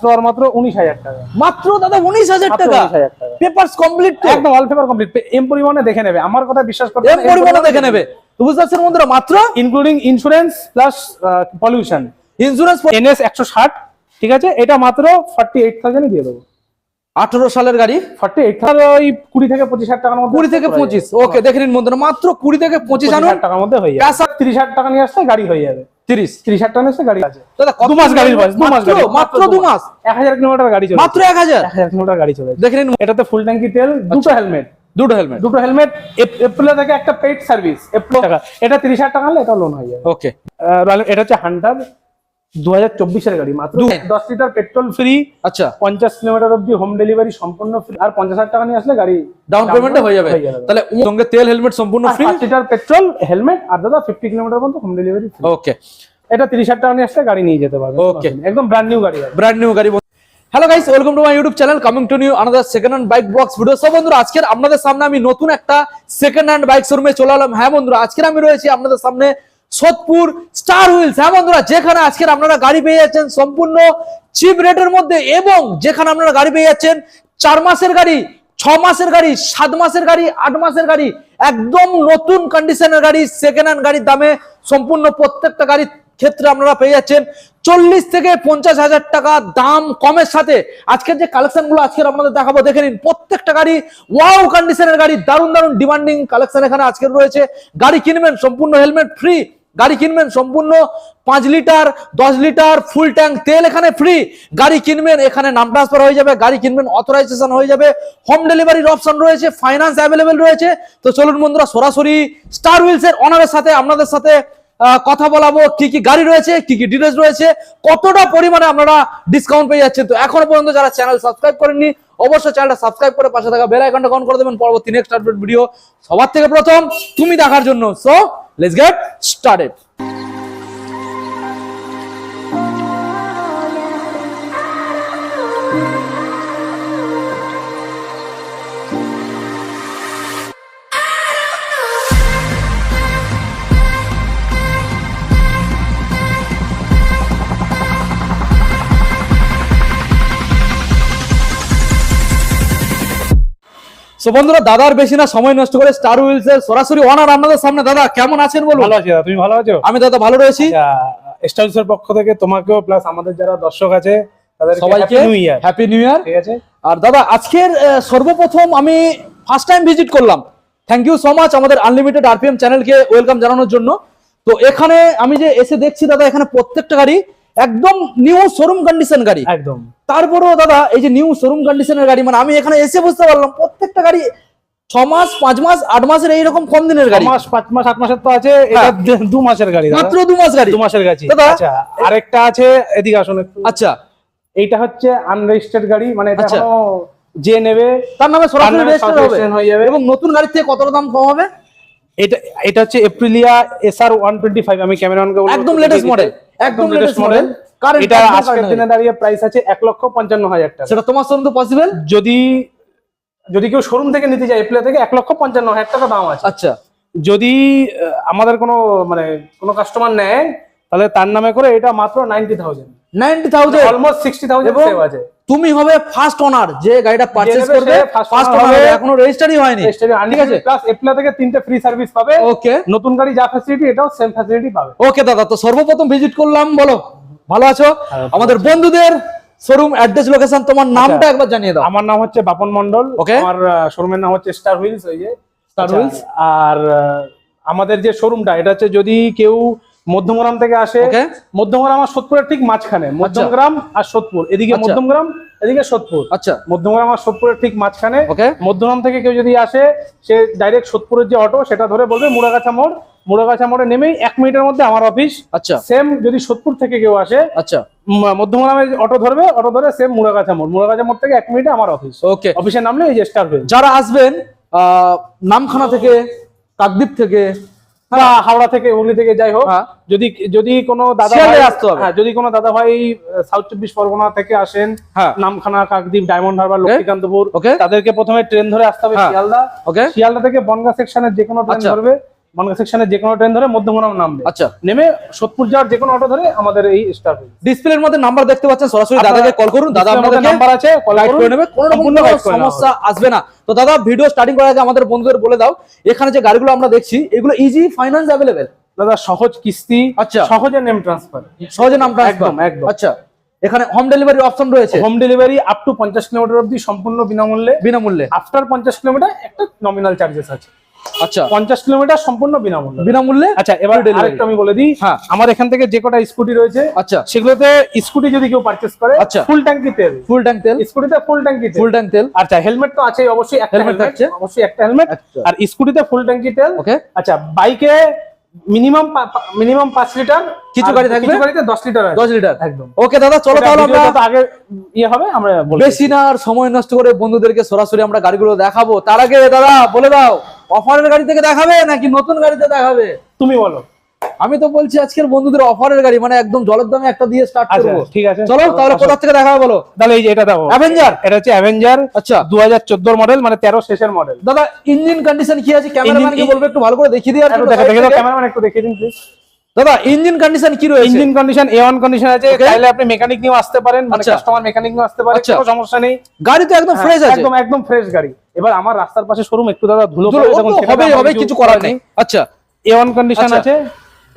মাত্র আর মাত্র উনিশ হাজার টাকা। মাত্র দাদা উনিশ হাজার টাকা? পেপারস কমপ্লিট একদম অল পেপার কমপ্লিট এম পরিমাণে দেখে নেবে। আমার কথা বিশ্বাস করতে এম পরিমাণে দেখে নেবে। তো বুঝতে পারছেন বন্ধুরা? মাত্র? Including insurance plus pollution insurance NS একশো ষাট ঠিক আছে? এটা মাত্র ফর্টি এইট থাউজেন্ড দিয়ে দেবো। আঠারো সালের গাড়ি? ফর্টি এইট ওই কুড়ি থেকে পঁচিশ হাজার টাকার মধ্যে কুড়ি থেকে পঁচিশ। ওকে দেখে নিন বন্ধুরা। মাত্র কুড়ি থেকে পঁচিশ হাজার টাকার মধ্যে হয়ে যাবে। তিরিশ হাজার টাকা নিয়ে আসলে গাড়ি হয়ে যাবে। তিরিশ তিরিশ হাজার টাকা গাড়ি আছে। দাদা কত মাস গাড়ির বয়স দু মাস গাড়ি মাত্র দু মাস? এক হাজার কিলোমিটার গাড়ি চলে মাত্র এক হাজার? এক হাজার কিলোমিটার গাড়ি চলে দেখে নিন। এটাতে ফুল ট্যাঙ্কি তেল দুটো হেলমেট দুটো হেলমেট দুটো হেলমেট এপ্রিল থেকে একটা পেড সার্ভিস এপ্রিল টাকা। এটা তিরিশ হাজার টাকা হলে এটা লোন হয়ে যাবে। ওকে এটা হচ্ছে হান্টার দু হাজার চব্বিশের গাড়ি মাত্র দশ লিটার পেট্রোল ফ্রি আচ্ছা। পঞ্চাশ কিলোমিটার অব্দি হোম ডেলিভারি সম্পূর্ণ free, আর পঞ্চাশ হাজার টাকা নিয়ে আসলে গাড়ি ডাউন পেমেন্টে হয়ে যাবে। তাহলে সঙ্গে তেল হেলমেট সম্পূর্ণ ফ্রি লিটার পেট্রোল হেলমেট আর দাদা ফিফটি কিলোমিটার পর্যন্ত হোম ডেলিভারি ওকে এটা তিরিশ হাজার টাকা নিয়ে আসলে গাড়ি নিয়ে যেতে পারবে Okay. একদম ব্র্যান্ড নিউ গাড়ি ব্র্যান্ড নিউ গাড়ি hello guys welcome to my YouTube channel coming to new another second hand bike box video সব বন্ধুরা আজকের আপনাদের সামনে আমি নতুন একটা সেকেন্ড হ্যান্ড বাইক শোরুমে চলে এলাম। হ্যাঁ বন্ধুরা আজকের আমি রয়েছি আপনাদের সামনে সোদপুর, স্টার হুইলস। হ্যাঁ বন্ধুরা, যেখানে আজকের আপনারা গাড়ি পেয়ে যাচ্ছেন সম্পূর্ণ চিপ রেটের মধ্যে এবং যেখানে আপনারা গাড়ি পেয়ে যাচ্ছেন, চার মাসের গাড়ি, ছ মাসের গাড়ি, সাত মাসের গাড়ি, আট মাসের গাড়ি, একদম নতুন কন্ডিশনের গাড়ি সেকেন্ড হ্যান্ড গাড়ির দামে সম্পূর্ণ প্রত্যেকটা গাড়ির ক্ষেত্রে আপনারা পেয়ে যাচ্ছেন। চল্লিশ থেকে পঞ্চাশ হাজার টাকা দাম কমের সাথে আজকের যে কালেকশনগুলো আজকের আপনাদের দেখাবো, দেখে নিন। প্রত্যেকটা গাড়ি ওয়াও কন্ডিশনের গাড়ি, দারুণ দারুণ ডিমান্ডিং কালেকশন এখানে আজকের রয়েছে। গাড়ি কিনবেন, সম্পূর্ণ হেলমেট ফ্রি গাড়ি কিনবেন সম্পূর্ণ পাঁচ লিটার, দশ লিটার ফুল ট্যাঙ্ক তেল এখানে ফ্রি গাড়ি কিনবেন, এখানে নাম ট্রান্সফার হয়ে যাবে, গাড়ি কিনবেন অথরাইজেশন হয়ে যাবে। হোম ডেলিভারির অপশন রয়েছে ফাইন্যান্স অ্যাভেলেবেল রয়েছে। তো চলুন বন্ধুরা, সরাসরি স্টার হুইলস এর অনারের সাথে আপনাদের সাথে কথা বলাবো, কি কি গাড়ি রয়েছে, কি কি ডিটেলস রয়েছে, কতটা পরিমাণে আপনারা ডিসকাউন্ট পেয়ে যাচ্ছেন। তো এখনও পর্যন্ত যারা চ্যানেল সাবস্ক্রাইব করেননি, অবশ্যই চ্যানেলটা সাবস্ক্রাইব করে পাশে থাকা বেল আইকনটা অন করে দেবেন। পরবর্তী নেক্সট আপডেট ভিডিও সবার থেকে প্রথম, তুমি দেখার জন্য। So let's get started so বন্ধুরা দাদার বেশি না সময় নষ্ট করে স্টার হুইলস এর সরাসরি অনার আপনাদের সামনে। দাদা কেমন আছেন বলুন? ভালো আছি তুমি ভালো আছো? আমি দাদা ভালো রয়েছি। স্টাইলসের পক্ষ থেকে তোমাকেও প্লাস আমাদের যারা দর্শক আছে সবাইকে new year happy new year ঠিক আছে? আর দাদা আজকের সর্বপ্রথম আমি ফার্স্ট টাইম ভিজিট করলাম। থ্যাংক ইউ সো মাচ আমাদের আনলিমিটেড আরপিএম চ্যানেলকে ওয়েলকাম জানানোর জন্য। তো এখানে আমি যে এসে দেখছি দাদা এখানে প্রত্যেকটা গাড়ি একদম নিউ শোরুম কন্ডিশন গাড়ি। একদম। তারপরেও দাদা এই যে নিউ শোরুম কন্ডিশনের গাড়ি মানে আমি এখানে এসে বুঝতে পারলাম প্রত্যেকটা গাড়ি ছ মাস পাঁচ মাস আট মাসের এইরকম কম দিনের গাড়ি। মাস পাঁচ মাস আট মাসের তো আছে এটা হ্যাঁ। দু- মাসের গাড়ি। মাত্র দু মাস গাড়ি। দু মাসের গাড়ি। আচ্ছা আরেকটা আছে এদিকে আসুন আচ্ছা। এইটা হচ্ছে আনরেজিস্টার্ড গাড়ি মানে এটা আচ্ছা। যে নেবে তার নামে সরাসরি নামে রেজিস্টার হবে। হয়ে যাবে। এবং নতুন গাড়ির থেকে কতটা দাম কম হবে? এটা এটা হচ্ছে এপ্রিলিয়া এসআর টোয়েন্টি ফাইভ আমি ক্যামেরনকে বলব। একদম একটু latest দেখিয়ে model, দিতে। একদম লেটেস্ট মডেল। এটা আজকের দিনে দাঁড়িয়ে প্রাইস আছে এক লক্ষ পঞ্চান্ন হাজার টাকা। সেটা তোমার সঙ্গে পসিবল যদি যদি কেউ শোরুম থেকে নিতে যায় এপ্লে থেকে এক লক্ষ পঞ্চান্ন হাজার টাকা দাম আছে। আচ্ছা। যদি আমাদের কোনো মানে কোনো কাস্টমার নেয় তাহলে তার নামে করে এটা মাত্র ninety thousand ninety thousand almost sixty thousand আছে। তুমি হবে ফার্স্ট ওনার যে গাড়িটা পারচেজ করবে ফার্স্ট ওনার এখনও রেজিস্টারই হয়নি। ঠিক আছে? প্লাস এপ্রিল থেকে তিনটে ফ্রি সার্ভিস পাবে। ওকে নতুন গাড়ি যা ফ্যাসিলিটি এটাও সেম ফ্যাসিলিটি পাবে। ওকে দাদা তো সর্বপ্রথম ভিজিট করলাম বলো ভালো আছো? হ্যাঁ, আমাদের বন্ধুদের শোরুম অ্যাড্রেস লোকেশন তোমার নামটা আচ্ছা। একবার জানিয়ে দাও। আমার নাম হচ্ছে বাপন মন্ডল Okay. আমার শোরুমের নাম হচ্ছে স্টার হুইলস ওই যে। Star আচ্ছা, Wheels। আর আমাদের যে শোরুমটা এটা হচ্ছে যদি কেউ মধ্যমগ্রাম থেকে আসে. মধ্যমগ্রাম আর সোদপুরের ঠিক মাঝখানে। মধ্যমগ্রাম আর সোদপুর। এদিকে আচ্ছা। মধ্যমগ্রাম এদিকে সোদপুর। আচ্ছা। মধ্যমগ্রাম আর সোদপুরের ঠিক মাঝখানে। ওকে। মধ্যগ্রাম থেকে কেউ যদি আসে সে ডাইরেক্ট সোদপুরের যে অটো সেটা ধরে বলবে মুড়াগাছা মোড়। মুড়াগাছা মোড়ে নেমেই এক মিনিটের মধ্যে আমার অফিস আচ্ছা। সেম যদি সোদপুর থেকে কেউ আসে আচ্ছা। মধ্যমগ্রামে অটো ধরবে অটো ধরে সেম মুড়াগাছা মোড়। মুড়াগাছা মোড় থেকে এক মিনিটে আমার অফিস ওকে। অফিসের নামলে এই যে স্টার যারা আসবেন আহ, নামখানা থেকে কাকদ্বীপ থেকে বা হাওড়া থেকে হুগলি থেকে যাই হোক হ্যাঁ। যদি যদি কোনো দাদা ভাই আসতে হবে। হ্যাঁ যদি কোনো দাদা ভাই সাউথ চব্বিশ পরগনা থেকে আসেন হ্যাঁ Namkhana Kakdwip Diamond Harbour Lakshmikantapur okay তাদেরকে প্রথমে ট্রেন ধরে আসতে হবে হ্যাঁ। শিয়ালদা ওকে শিয়ালদা থেকে বনগা সেকশনের যে কোনো ট্রেন আচ্ছা। ধরবে বনগা সেকশনে যে কোনো ট্রেন ধরে মধ্যমগ্রাম নামবে। আচ্ছা। নেমে সোদপুর যাওয়ার যে কোনো অটো ধরে আমাদের এই ডিসপ্লের মধ্যে নাম্বার দেখতে পাচ্ছেন সরাসরি দাদাকে কল করুন দাদা আপনাদের নাম্বার আছে কল করে নেবে কোনো রকম সমস্যা আসবে না। তো দাদা ভিডিও স্টার্টিং করার আগে আমাদের বন্ধুদের বলে দাও এখানে যে গাড়িগুলো আমরা দেখছি এগুলো ইজি ফাইন্যান্স অ্যাভেলেবেল দাদা সহজ কিস্তি আচ্ছা। সহজে নেম ট্রান্সফার সহজে নাম ট্রান্সফার একদম, একদম। আচ্ছা এখানে হোম ডেলিভারি অপশন রয়েছে? হোম ডেলিভারি আপ টু পঞ্চাশ কিলোমিটার অব্দি সম্পূর্ণ বিনামূল্যে। বিনামূল্যে। আফটার পঞ্চাশ কিলোমিটার একটা নমিনাল চার্জেস আছে। আচ্ছা। পঞ্চাশ কিলোমিটার সম্পূর্ণ বিনামূল্যে। বিনামূল্যে? আচ্ছা এবার Free আরেকটা আমি বলে দিই। হ্যাঁ। আমার এখান থেকে যে কটা স্কুটি রয়েছে আচ্ছা। সেগুলোতে স্কুটি যদি কেউ পারচেস করে আচ্ছা। ফুল ট্যাঙ্কি তেল। ফুল ট্যাঙ্ক তেল? স্কুটিতে ফুল ট্যাঙ্কি ফুল ট্যাঙ্ক তেল? আচ্ছা হেলমেট তো আছেই অবশ্যই একটা হেলমেট থাকছে। অবশ্যই একটা হেলমেট আচ্ছা। আর স্কুটিতে ফুল ট্যাঙ্কি তেল। ওকে আচ্ছা বাইকে মিনিমাম মিনিমাম লিটার কিছু গাড়ি থাকবে? কিছু গাড়িতে দশ লিটার আছে। দশ লিটার একদম। ওকে দাদা চলো তাহলে আমরা আগে ইয়ে হবে আমরা বেশি না আর সময় নষ্ট করে বন্ধুদেরকে সরাসরি আমরা গাড়িগুলো দেখাবো। তার আগে দাদা বলে দাও। অফারের গাড়ি থেকে দেখাবে নাকি নতুন গাড়িতে দেখাবে? তুমি বলো। আমি তো বলছি আজকের বন্ধুদের অফারের গাড়ি মানে একদম জলের দামে একটা দিয়ে স্টার্ট করব করব। ঠিক আছে। চলো তাহলে। কোথা থেকে দেখাবো বলো? তাহলে এই যে এটা দেখো। অ্যাভেঞ্জার এটা হচ্ছে অ্যাভেঞ্জার আচ্ছা। দু হাজার চোদ্দোর মডেল মানে তেরো শেষের মডেল দাদা ইঞ্জিন কন্ডিশন কি আছে? ক্যামেরাম্যান কি বলবে একটু ভালো করে দেখিয়ে দিয়ে আর দেখে দেখে দাও ক্যামেরাম্যান একটু দেখিয়ে দিন প্লিজ দাদা ইঞ্জিন কন্ডিশন কি রয়েছে? Engine condition A one condition আছে. চাইলে আপনি মেকানিক নিয়ে আসতে পারেন মানে। কাস্টমার মেকানিক নিয়ে আসতে পারেন আচ্ছা। কোনো সমস্যা নেই। গাড়ি তো একদম ফ্রেশ আছে। একদম একদম ফ্রেশ গাড়ি। এবার আমার রাস্তার পাশে শোরুম একটু দাদা ধুলো তো হবে কিছু করার নেই। আচ্ছা। A one condition. আছে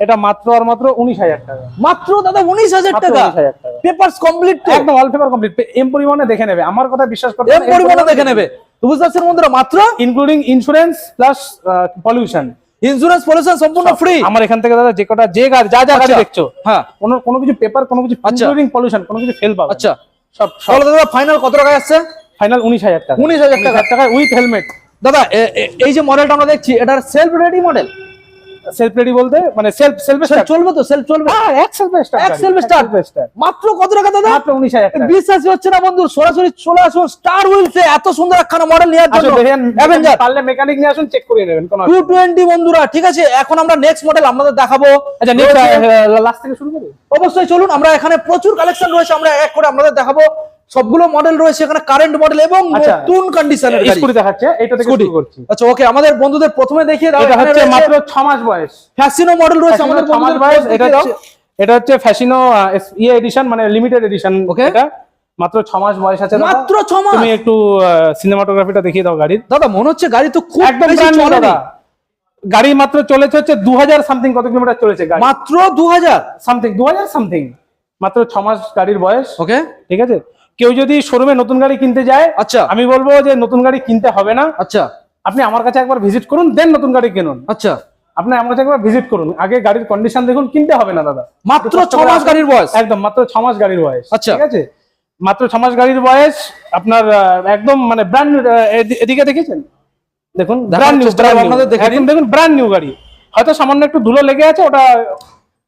এটা মাত্র আর মাত্র উনিশ হাজার টাকা। মাত্র দাদা উনিশ হাজার টাকা? 19,000 টাকা। পেপারস কমপ্লিট তো? একদম অল পেপার কমপ্লিট এম পরিমাণে দেখে নেবে। আমার কথা বিশ্বাস করতে এম পরিমাণে দেখে নেবে। বুঝতে পারছেন বন্ধুরা মাত্র? Including insurance plus pollution insurance pollution সম্পূর্ণ ফ্রি আমার এখান থেকে দাদা যে কটা যে গাড়ি যা যা গাড়ি আচ্ছা। দেখছ হ্যাঁ। কোনো কোনো কিছু পেপার কোনো কিছু আচ্ছা। ইনক্লুডিং পলিউশন কোনো কিছু ফেল পাবে আচ্ছা। সব তাহলে দাদা ফাইনাল কত টাকা আসছে? ফাইনাল উনিশ হাজার টাকা। উনিশ হাজার টাকা। টাকা উইথ হেলমেট দাদা এই যে মডেলটা আমরা দেখছি এটার self ready model self ready বলতে মানে সেলফ সেলফ চলবে তো সেলফ চলবে। হ্যাঁ এক সেলফ স্টার্ট এক self start? মাত্র কত টাকা দাদা? মাত্র উনিশ হাজার টাকা। বিশ্বাসই হচ্ছে না বন্ধু সরাসরি চলে আসুন স্টার হুইলসে এত সুন্দর একখানা মডেল আসো জন্য অ্যাভেঞ্জার পারলে মেকানিক নিয়ে আসুন চেক করিয়ে নেবেন কোনো টু টোয়েন্টি বন্ধুরা ঠিক আছে? এখন আমরা নেক্সট মডেল আপনাদের দেখাবো। আচ্ছা লাস্ট থেকে শুরু করি? অবশ্যই চলুন আমরা এখানে প্রচুর কালেকশন রয়েছে আমরা এক করে আপনাদের দেখাবো। সবগুলো মডেল রয়েছে এখানে কারেন্ট মডেল এবং আচ্ছা। নতুন কন্ডিশনের গাড়ি স্কুটি দেখাচ্ছে এটা থেকে শুরু করছি। আচ্ছা ওকে আমাদের বন্ধুদের প্রথমে দেখিয়ে দাও এটা হচ্ছে মাত্র ছ মাস বয়স। ফ্যাসিনো মডেল রয়েছে আমাদের মাস বন্ধুদের বয়স এটা হচ্ছে এটা হচ্ছে ফ্যাশিনো ইয়ে এডিশন মানে লিমিটেড এডিশন Okay. এটা। মাত্র ছ মাস বয়স আছে মাত্র ছ মাস? তুমি একটু সিনেমাটোগ্রাফিটা দেখিয়ে দাও গাড়ির। দাদা মনে হচ্ছে গাড়ি তো খুব একদম দাদা। গাড়ি মাত্র চলেছে হচ্ছে দু হাজার সামথিং কত কিলোমিটার চলেছে গাড়ি। মাত্র দু হাজার সামথিং দু হাজার সামথিং মাত্র ছ মাস গাড়ির বয়স। ওকে ঠিক আছে? কেউ যদি শোরুমে নতুন গাড়ি কিনতে যায় আচ্ছা। আমি বলব যে নতুন গাড়ি কিনতে হবে না। আচ্ছা। আপনি আমার কাছে একবার ভিজিট করুন দেন নতুন গাড়ি কিনুন। আচ্ছা। আপনি আমার কাছে একবার ভিজিট করুন। আগে গাড়ির কন্ডিশন দেখুন কিনতে হবে না দাদা। মাত্র ছ মাস গাড়ির বয়স। একদম মাত্র ছ মাস গাড়ির বয়স। আচ্ছা। ঠিক আছে? মাত্র ছ মাস গাড়ির বয়স আপনার একদম মানে ব্র্যান্ড এদিকে দেখেছেন? দেখুন ব্র্যান্ড নিউ। দেখুন ব্র্যান্ড নিউ গাড়ি। হয়তো সামান্য একটু ধুলো লেগে আছে ওটা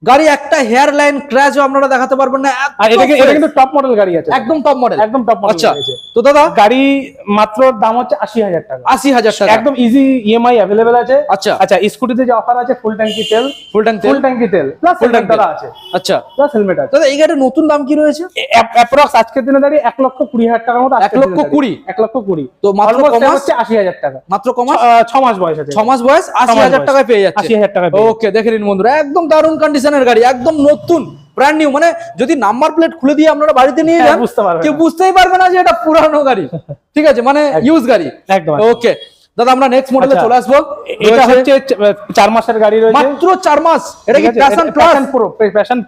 গাড়ি একটা হেয়ার লাইন ক্র্যাচও আপনারা দেখাতে পারবেন না আর এটা এটা কিন্তু টপ মডেল গাড়ি আছে। একদম টপ মডেল একদম টপ মডেল আচ্ছা আছে। তো দাদা? গাড়ি মাত্র দাম হচ্ছে আশি হাজার টাকা। আশি হাজার টাকা। একদম ইজি ইএমআই অ্যাভেলেবেল আছে। আচ্ছা। আচ্ছা স্কুটিতে যে অফার আছে ফুল ট্যাঙ্কি তেল। ফুল ট্যাঙ্ক ফুল ট্যাঙ্কি তেল প্লাস ফুল ট্যাঙ্ক তেল। আছে। আচ্ছা। প্লাস হেলমেট আছে। দাদা এই গাড়ির নতুন দাম কি রয়েছে? অ্যাপ্রক্স আজকের দিনে দাঁড়িয়ে এক লক্ষ কুড়ি হাজার টাকার মতো এক লক্ষ কুড়ি? এক লক্ষ কুড়ি। তো মাত্র Almost ক মাস? হচ্ছে আশি হাজার টাকা। মাত্র আহ, ছ মাস বয়স আছে। ছ মাস বয়স আশি মাস হাজার বয়স। টাকায় পেয়ে যাচ্ছে। আশি হাজার টাকা ওকে দেখে নিন বন্ধুরা একদম দারুণ কন্ডিশনের গাড়ি একদম নতুন ব্র্যান্ড নিউ মানে যদি নাম্বার প্লেট খুলে দিয়ে আপনারা বাড়িতে নিয়ে হ্যাঁ, যান কেউ বুঝতেই পারবে না যে এটা পুরানো গাড়ি। ঠিক আছে? মানে ইউজ গাড়ি। একদম ওকে দাদা আমরা নেক্সট মডেলে আচ্ছা, চলে আসব। এটা হচ্ছে চ- চার মাসের গাড়ি রয়েছে। মাত্র চার মাস। এটা কি? Passion plus Pro, Passion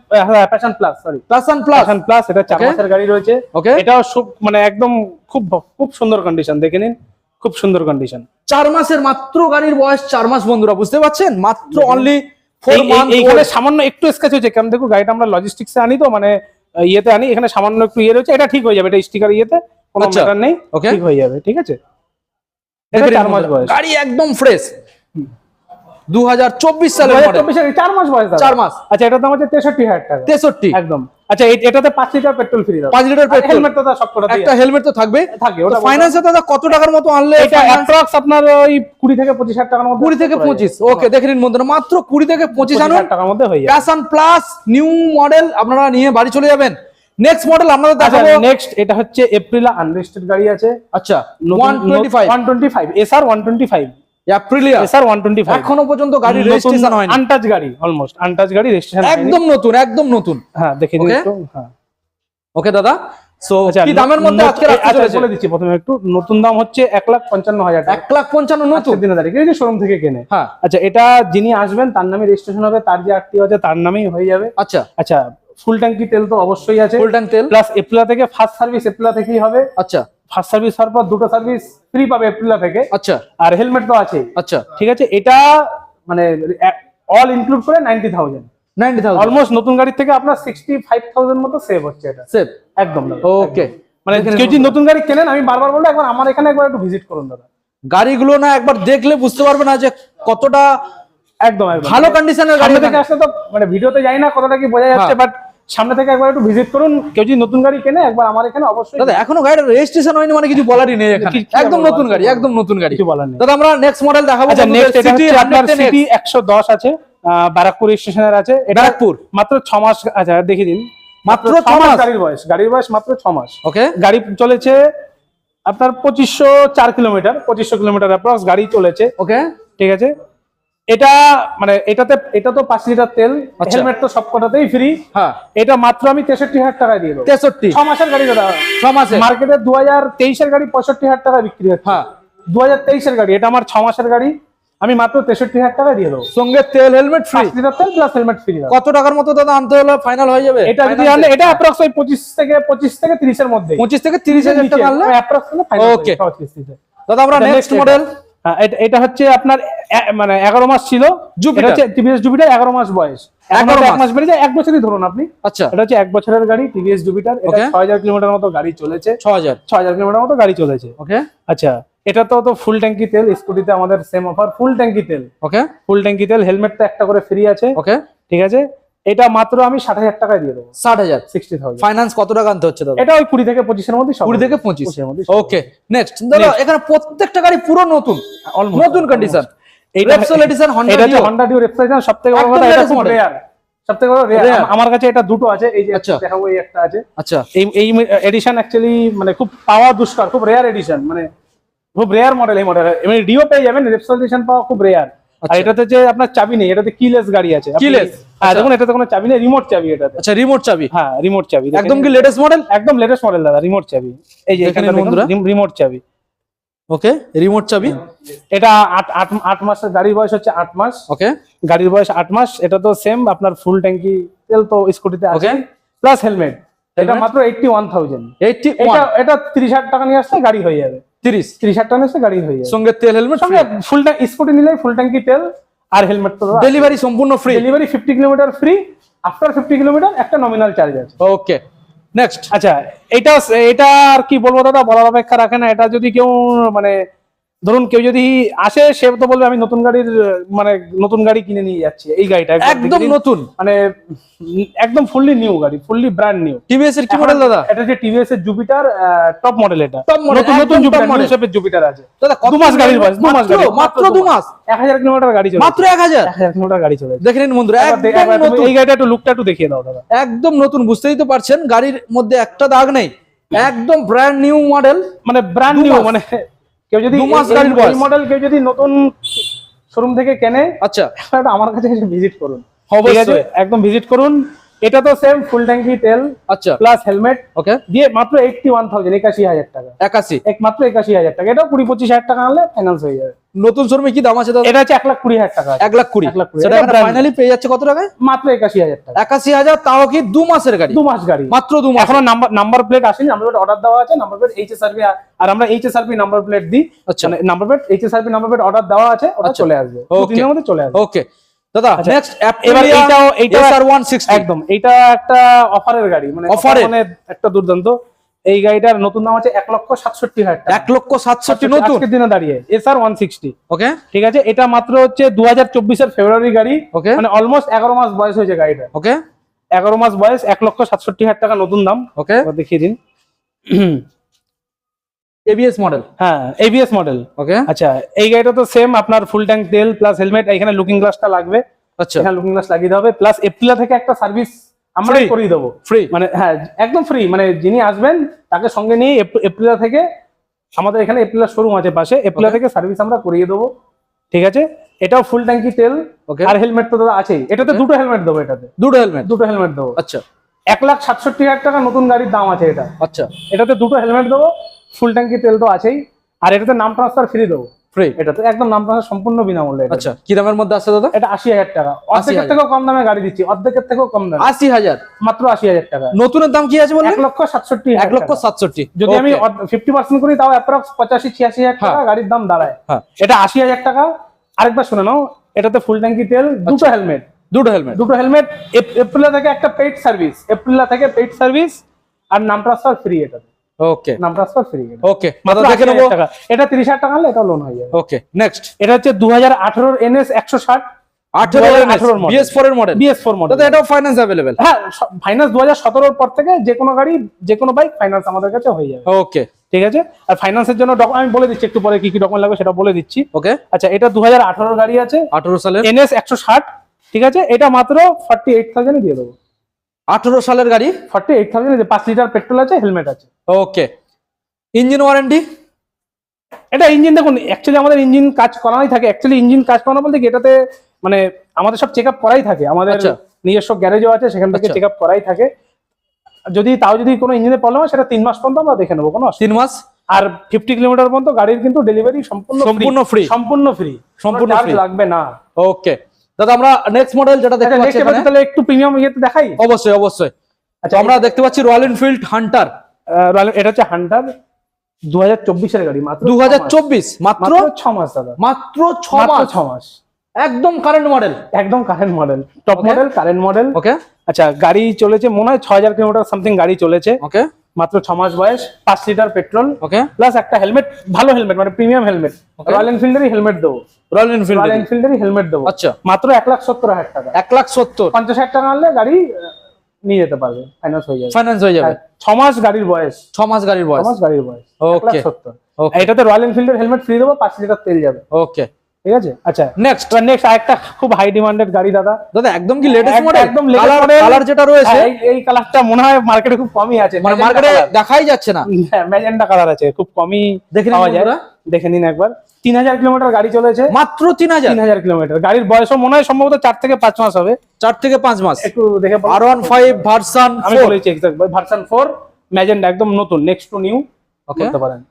Passion plus sorry Passion plus Passion plus এটা চার মাসের গাড়ি রয়েছে। Okay. এটাও সব- মানে একদম খুব খুব সুন্দর কন্ডিশন দেখে নিন। খুব সুন্দর কন্ডিশন চার মাসের মাত্র গাড়ির বয়স চার মাস বন্ধুরা বুঝতে পারছেন? মাত্র অনলি ফোর মান্থ এইখানে সামান্য একটু স্কেচ হয়েছে। কারণ দেখো গাড়িটা আমরা লজিস্টিক্সে আনি তো মানে ইয়েতে আনি। এখানে সামান্য একটু ইয়ে রয়েছে এটা ঠিক হয়ে যাবে এটা স্টিকার ইয়েতে কোনো আচ্ছা। ম্যাটার নেই ওকে ঠিক হয়ে যাবে ঠিক আছে? এটা চার মাস বয়স। গাড়ি একদম ফ্রেশ দু হাজার চব্বিশ সালের মডেল 2024 এর চার মাস বয়স। চার মাস। আচ্ছা এটার দাম হচ্ছে তেষট্টি হাজার টাকা। তেষট্টি। একদম। আচ্ছা এটাতে পাঁচ লিটার পেট্রোল ফ্রি দাদা পাঁচ লিটার পেট্রোল। হেলমেট তো সব কটা একটা হেলমেট তো থাকবে। থাকে ওটা ফাইন্যান্সে দাদা কত টাকার মতো আনলে এটা অ্যাপ্রক্স আপনার ওই কুড়ি থেকে পঁচিশ হাজার টাকার মধ্যে কুড়ি থেকে পঁচিশ। ওকে দেখে নিন বন্ধুরা মাত্র কুড়ি থেকে পঁচিশ পঁচিশ আনুন। হাজার টাকার মধ্যে হয়ে যাবে। প্যাশন প্লাস নিউ মডেল আপনারা নিয়ে বাড়ি চলে যাবেন। নেক্সট মডেল আপনাদের আচ্ছা দেখাবো। নেক্সট এটা হচ্ছে এপ্রিলা আনরেজিস্টার্ড গাড়ি আছে। আচ্ছা one twenty five one twenty five SR one twenty five Aprilia এখনও পর্যন্ত গাড়ি রেজিস্ট্রেশন হয়নি। আনটাচ গাড়ি অলমোস্ট আনটাচ গাড়ি রেজিস্ট্রেশন একদম নতুন একদম নতুন। হ্যাঁ দেখে দিন একটু হ্যাঁ। ওকে দাদা? সো আচ্ছা, কি দামের মধ্যে আজকে আচ্ছা, বলে দিচ্ছি প্রথমে একটু নতুন দাম হচ্ছে টাকা। নতুন? দিনে দাঁড়িয়ে যে শোরুম থেকে কেনে। হ্যাঁ। আচ্ছা এটা যিনি আসবেন তার নামে রেজিস্ট্রেশন হবে তার যে আত্মীয় আছে তার নামেই হয়ে যাবে। আচ্ছা। আচ্ছা ফুল ট্যাঙ্কি তেল তো অবশ্যই আছে। ফুল ট্যাঙ্ক তেল? প্লাস এপ্রিলা থেকে ফার্স্ট সার্ভিস এপ্রিলা থেকেই হবে। আচ্ছা। ফার্স্ট সার্ভিস হওয়ার পর দুটো সার্ভিস ফ্রি পাবে এপ্রিলা থেকে। আচ্ছা। আর হেলমেট তো আছে আচ্ছা। ঠিক আছে? এটা মানে অল ইনক্লুড করে ninety thousand ninety thousand almost নতুন গাড়ি থেকে আপনার সিক্সটি ফাইভ থাউজেন্ড মতো সেভ হচ্ছে এটা। সেভ একদম ওকে মানে কেউ যদি নতুন গাড়ি কেনেন আমি বারবার বলব একবার আমার এখানে একবার একটু ভিজিট করুন দাদা। গাড়িগুলো না একবার দেখলে বুঝতে পারবে না যে কতটা একদম ভালো কন্ডিশনের গাড়ি থেকে আসলে তো মানে ভিডিওতে যাই না কতটা কি বোঝা যাচ্ছে হ্যাঁ। বাট সামনে থেকে একবার একটু ভিজিট করুন। কেউ যদি নতুন গাড়ি কেনে একবার আমার এখানে অবশ্যই দাদা এখনও গাড়ির রেজিস্ট্রেশন হয়নি মানে কিছু বলারই নেই একদম নতুন গাড়ি একদম নতুন গাড়ি। কিছু বলার নেই। দাদা আমরা নেক্সট মডেল দেখাবো আচ্ছা নেক্সট এটা হচ্ছে আপনার সিটি একশো দশ আছে আহ, ব্যারাকপুর স্টেশনের আছে। এটা ব্যারাকপুর? মাত্র ছ মাস আচ্ছা দেখিয়ে দিন। মাত্র ছ ছ মাস? গাড়ির বয়স গাড়ির বয়স মাত্র ছ মাস। ওকে গাড়ি চলেছে আপনার পঁচিশশো চার কিলোমিটার পঁচিশশো কিলোমিটার অ্যাপ্রক্স গাড়ি চলেছে। ওকে ঠিক আছে? এটা মানে এটাতে এটা তো পাঁচ লিটার তেল আচ্ছা। হেলমেট তো সবকটাতেই ফ্রি হ্যাঁ। এটা মাত্র আমি তেষট্টি হাজার টাকায় দিয়ে দেবো। তেষট্টি? ছ মাসের গাড়ি দাদা। ছ মাসে? মার্কেটে দু হাজার তেইশের গাড়ি পঁয়ষট্টি হাজার টাকা বিক্রি হচ্ছে। হ্যাঁ। দু হাজার তেইশের গাড়ি এটা আমার ছ মাসের গাড়ি। আমি মাত্র তেষট্টি হাজার টাকা দিয়ে দেবো। সঙ্গে তেল হেলমেট ফ্রি লিটার তেল প্লাস হেলমেট ফ্রি কত টাকার মতো দাদা আনতে হলে? ফাইনাল হয়ে যাবে? এটা যদি আনলে এটা অ্যাপ্রক্স ওই পঁচিশ থেকে পঁচিশ থেকে তিরিশের মধ্যে পঁচিশ থেকে তিরিশ হাজার টাকা আনলে? Okay. দাদা আমরা নেক্সট মডেল হ্যাঁ, এটা- হচ্ছে আপনার মানে এগারো মাস ছিল। টিভিএস জুপিটার এগারো মাস বয়স। এক মাস। বছরই ধরুন আপনি। আচ্ছা। এটা হচ্ছে এক বছরের গাড়ি টিভিএস জুপিটার এটা Okay. ছ হাজার কিলোমিটার মতো গাড়ি চলেছে। ছ হাজার। ছ হাজার কিলোমিটার মতো গাড়ি চলেছে। ওকে আচ্ছা এটা তো তো ফুল ট্যাঙ্কি তেল স্কুটিতে আমাদের সেম অফার ফুল ট্যাঙ্কি তেল। ওকে ফুল ট্যাঙ্কি তেল হেলমেট তো একটা করে ফ্রি আছে। ওকে ঠিক আছে? এটা মাত্র আমি ষাট হাজার টাকায় দিয়ে দেবো। ষাট হাজার। সিক্সটি থাউজেন্ড ফাইন্যান্স কত টাকা আনতে হচ্ছে দাদা? এটা ওই কুড়ি থেকে পঁচিশের মধ্যে সব কুড়ি থেকে পঁচিশ। পঁচিশের মধ্যে ওকে নেক্সট দাদা এখানে প্রত্যেকটা গাড়ি পুরো নতুন। নতুন কন্ডিশন এইটা- রেপসোল এডিশন হন্ডা এটা হন্ডা ডিও রেফ্রিজারেশন সবথেকে বড় কথা এটা খুব রেয়ার সবথেকে বড় আমার কাছে এটা দুটো আছে এই যে আচ্ছা। দেখাবো এই একটা আছে। আচ্ছা। এই এই এডিশন অ্যাকচুয়ালি মানে খুব পাওয়া দুষ্কর খুব রেয়ার এডিশন মানে খুব রেয়ার মডেল এই মডেল এমনি ডিও পেয়ে যাবেন রেপসোল এডিশন পাওয়া খুব রেয়ার আর আচ্ছা। এটাতে যে আপনার চাবি নেই এটাতে কিলেস গাড়ি আছে। Keyless? হ্যাঁ আচ্ছা। দেখুন এটাতে কোনো চাবি নেই রিমোট চাবি এটাতে। আচ্ছা রিমোট চাবি? হ্যাঁ রিমোট চাবি একদম কি লেটেস্ট মডেল একদম লেটেস্ট মডেল দাদা রিমোট চাবি। এই যে বন্ধুরা। রিমোট চাবি। ওকে রিমোট চাবি? এটা আট আট আট মাসের গাড়ির বয়স হচ্ছে আট মাস। ওকে গাড়ির বয়স আট মাস এটা তো সেম আপনার ফুল ট্যাঙ্কি তেল তো স্কুটিতে আছে। প্লাস হেলমেট এটা মাত্র এইটটি ওয়ান থাউজেন্ড এইটটি এটা এটা তিরিশ হাজার টাকা নিয়ে আসলে গাড়ি হয়ে যাবে। তিরিশ তিরিশ হাজার টাকা গাড়ি হয়ে সঙ্গে তেল হেলমেট সঙ্গে ফুল ট্যাঙ্ক স্কুটি নিলে ফুল ট্যাঙ্কি তেল আর হেলমেট তো ডেলিভারি সম্পূর্ণ free delivery fifty kilometre free after fifty kilometre একটা নমিনাল চার্জ আছে। ওকে নেক্সট আচ্ছা এটা এটা আর কি বলব দাদা? বলার অপেক্ষা রাখে না এটা যদি কেউ মানে ধরুন কেউ যদি আসে সে তো বলবে আমি নতুন গাড়ির মানে নতুন গাড়ি কিনে নিয়ে যাচ্ছি। এই গাড়িটা একদম নতুন? মানে একদম ফুললি নিউ গাড়ি ফুললি ব্র্যান্ড নিউ টিভিএস এর কি মডেল দাদা? এটা যে টিভিএস এর জুপিটার টপ মডেল এটা। Top model, নতুন নতুন জুপিটার। নিউ শেপের জুপিটার আছে। দাদা কত মাস গাড়ির বয়স দু মাস মাত্র- গাড়ি মাত্র দু মাস? এক হাজার কিলোমিটার গাড়ি চলে মাত্র এক হাজার? এক হাজার কিলোমিটার গাড়ি চলে দেখে নিন বন্ধুরা একদম নতুন। এই গাড়িটা একটু লুকটা একটু দেখিয়ে দাও দাদা। একদম নতুন বুঝতেই তো পারছেন গাড়ির মধ্যে একটা দাগ নেই। একদম ব্র্যান্ড নিউ মডেল মানে ব্র্যান্ড নিউ মানে কেউ যদি মডেল কেউ যদি নতুন শোরুম থেকে কেনে আচ্ছা। আমার কাছে ভিজিট করুন। অবশ্যই। একদম ভিজিট করুন। এটা তো সেম ফুল ট্যাঙ্কি তেল আচ্ছা। প্লাস হেলমেট ওকে দিয়ে মাত্র এইটটি ওয়ান থাউজেন্ড একাশি হাজার টাকা। একাশি। এক মাত্র একাশি হাজার টাকা। এটাও কুড়ি পঁচিশ হাজার টাকা আনলে ফাইন্যান্স হয়ে যাবে। নতুন শোরুমে কি দাম আছে দাদা? এটা হচ্ছে এক লাখ কুড়ি হাজার টাকা। এক লাখ কুড়ি। সেটা এটা ফাইনালি পেয়ে যাচ্ছে কত টাকায়? মাত্র একাশি হাজার টাকা। একাশি হাজার তাও কি দু মাসের গাড়ি? দু মাস গাড়ি। মাত্র দু মাস। এখন নাম্বার নাম্বার প্লেট আসেনি। নাম্বার প্লেট অর্ডার দেওয়া আছে। নাম্বার প্লেট এইচএসআরপি আর আমরা এইচএসআরপি নাম্বার প্লেট দিই। আচ্ছা। Number plate HSRP number plate order দেওয়া আছে। ওটা আচ্ছা। চলে আসবে। ওকে চলে আসবে। ওকে দাদা আচ্ছা, নেক্সট এবার এইটাও এইটা সিক্সটি একদম এটা একটা অফারের গাড়ি মানে এর? মানে একটা দুর্দান্ত। এই গাড়িটার নতুন দাম আছে এক লক্ষ সাতষট্টি হাজার টাকা। এক লক্ষ সাতষট্টি নতুন? আজকের দিনে দাঁড়িয়ে এসআর ওয়ান সিক্সটি ওকে ঠিক আছে এটা মাত্র হচ্ছে দু হাজার চব্বিশের ফেব্রুয়ারি গাড়ি। ওকে মানে অলমোস্ট এগারো মাস বয়স হয়েছে গাড়িটা। ওকে এগারো মাস বয়স এক লক্ষ সাতষট্টি হাজার টাকা নতুন দাম। ওকে দেখিয়ে দিন। এবিএস মডেল হ্যাঁ এবিএস মডেল ওকে আচ্ছা এই গাড়িটা তো সেম আপনার ফুল ট্যাঙ্ক তেল প্লাস হেলমেট এখানে লুকিং গ্লাসটা লাগবে। আচ্ছা। এখানে লুকিং গ্লাস লাগিয়ে হবে প্লাস এপ্রিলা থেকে একটা সার্ভিস আমরাই? করিয়ে দেবো। ফ্রি মানে হ্যাঁ একদম ফ্রি মানে যিনি আসবেন তাকে সঙ্গে নিয়ে এপ- এপ্রিলা থেকে আমাদের এখানে এপ্রিলা শোরুম আছে পাশে এপ্রিলা থেকে সার্ভিস আমরা করিয়ে দেবো ঠিক আছে? এটাও ফুল ট্যাঙ্কি তেল ওকে আর হেলমেট তো দাদা আছেই। এটাতে দুটো হেলমেট দেবো এটাতে। দুটো হেলমেট দুটো হেলমেট দেবো। আচ্ছা। এক লাখ সাতষট্টি হাজার টাকা নতুন গাড়ির দাম আছে এটা। আচ্ছা। এটাতে দুটো হেলমেট দেবো ফুল ট্যাঙ্কি তেল তো আছেই। আর এটাতে নাম ট্রান্সফার ফ্রি দেবো। ফ্রি এটাতে একদম নাম ট্রান্সফার সম্পূর্ণ বিনামূল্যে আচ্ছা কি দামের মধ্যে আছে দাদা? এটা আশি হাজার টাকা। অর্ধেকের থেকেও কম দামে গাড়ি দিচ্ছি। অর্ধেকের থেকেও কম দামে। আশি হাজার? মাত্র আশি হাজার টাকা। নতুনের দাম কি আছে বললেন? এক লক্ষ সাতষট্টি এক লক্ষ সাতষট্টি। যদি আমি ফিফটি পার্সেন্ট করি তাও অ্যাপ্রক্স পঁচাশি ছিয়াশি হাজার টাকা গাড়ির দাম দাঁড়ায়। হ্যাঁ। এটা আশি হাজার টাকা। আরেকবার শুনে নাও এটাতে ফুল ট্যাঙ্কি তেল দুটো হেলমেট দুটো হেলমেট দুটো হেলমেট এপ্রিলা থেকে একটা পেইড সার্ভিস এপ্রিলা থেকে পেইড সার্ভিস আর নাম ট্রান্সফার ফ্রি এটা ওকে নাম ট্রান্সফার ফ্রি ওকে মাত্র দেখে নেব। এটা তিরিশ হাজার টাকা হলে এটা লোন হয়ে যাবে। ওকে নেক্সট এটা হচ্ছে দু হাজার আঠারোর এনএস একশো ষাট। 2018 ফোর এর মডেল বিএস ফোর মডেল দাদা এটাও ফাইন্যান্স হ্যাঁ ফাইন্যান্স দু হাজার সতেরোর পর থেকে যে কোনো গাড়ি যে কোনো বাইক ফাইন্যান্স আমাদের কাছে হয়ে যাবে। ওকে ঠিক আছে? আর ফাইন্যান্সের জন্য আমি বলে দিচ্ছি একটু পরে কি কি ডকুমেন্ট লাগবে সেটা বলে দিচ্ছি। ওকে আচ্ছা এটা দু হাজার আঠারোর গাড়ি আছে। আঠেরো সালের? এনএস একশো ষাট। ঠিক আছে? এটা মাত্র ফর্টি এইট থাউজেন্ডে দিয়ে দেবো। আঠেরো সালের গাড়ি? ফর্টি এইট থাউজেন্ড পাঁচ লিটার পেট্রোল আছে হেলমেট আছে। ওকে ইঞ্জিন ওয়ারেন্টি এটা ইঞ্জিন দেখুন অ্যাকচুয়ালি আমাদের ইঞ্জিন কাজ করানোই থাকে। অ্যাকচুয়ালি ইঞ্জিন কাজ করানো বলতে এটাতে মানে আমাদের সব চেক আপ করাই থাকে। আমাদের আচ্ছা। নিজস্ব গ্যারেজও আছে সেখান থেকে আচ্ছা। চেক আপ করাই থাকে। যদি তাও যদি কোনো ইঞ্জিনের প্রবলেম হয় সেটা তিন মাস পর্যন্ত আমরা দেখে নেব কোনো তিন মাস? আর ফিফটি কিলোমিটার পর্যন্ত গাড়ির কিন্তু ডেলিভারি সম্পূর্ণ সম্পূর্ণ free। সম্পূর্ণ ফ্রি সম্পূর্ণ। লাগবে না। ওকে দাদা আমরা নেক্সট মডেল যেটা দেখতে আচ্ছা, পাচ্ছি তাহলে একটু প্রিমিয়াম ইয়েতে দেখাই? অবশ্যই অবশ্যই। আচ্ছা আমরা দেখতে পাচ্ছি রয়্যাল এনফিল্ড হান্টার Royal- এটা হচ্ছে হান্টার দু হাজার চব্বিশের গাড়ি মাত্র দু ছ হাজার মাস। চব্বিশ মাত্র মাত্র ছ মাস দাদা। মাত্র ছ মাস। ছ মাস। একদম কারেন্ট মডেল একদম current model top model current model okay আচ্ছা গাড়ি চলেছে মনে হয় ছ হাজার কিলোমিটার সামথিং গাড়ি চলেছে। ওকে মাত্র ছ মাস বয়স পাঁচ লিটার পেট্রোল ওকে প্লাস একটা হেলমেট ভালো হেলমেট মানে প্রিমিয়াম হেলমেট. রয়্যাল এনফিল্ডেরই হেলমেট দেবো। রয়্যাল এনফিল্ড রয়্যাল এনফিল্ডেরই হেলমেট দেবো। আচ্ছা। মাত্র এক লাখ সত্তর হাজার টাকা। এক লাখ সত্তর। পঞ্চাশ হাজার টাকা আনলে গাড়ি নিয়ে যেতে পারবে। ফাইন্যান্স হয়ে যাবে। ফাইন্যান্স হয়ে যাবে। ছ মাস গাড়ির বয়স। ছ মাস গাড়ির বয়স। ছ মাস গাড়ির বয়স। ওকে সত্তর। এটাতে রয়্যাল এনফিল্ডের হেলমেট ফ্রি দেবো পাঁচ লিটার তেল যাবে। ওকে ঠিক আছে? আচ্ছা নেক্সট নেক্সট আরেকটা খুব হাই ডিমান্ডেড গাড়ি দাদা। দাদা একদম কি লেটেস্ট মডেল একদম একদম latest model। কালার যেটা রয়েছে হ্যাঁ, এই- এই কালারটা মনে হয় মার্কেটে খুব কমই আছে। মানে মার্কেটে দেখাই যাচ্ছে না। ম্যাজেন্ডা কালার আছে খুব কমই দেখে পাওয়া যায়। দেখে নিন একবার। তিন হাজার কিলোমিটার গাড়ি চলেছে। মাত্র তিন হাজার। তিন হাজার কিলোমিটার। গাড়ির বয়সও মনে হয় সম্ভবত চার থেকে পাঁচ মাস হবে। চার থেকে পাঁচ মাস। একটু দেখে। আর ওয়ান ফাইভ ভার্সান আমি বলেছি এক্সাক্ট ভার্সন ফোর ম্যাজেন্ডা একদম নতুন নেক্সট টু নিউ ওকে বলতে পারেন।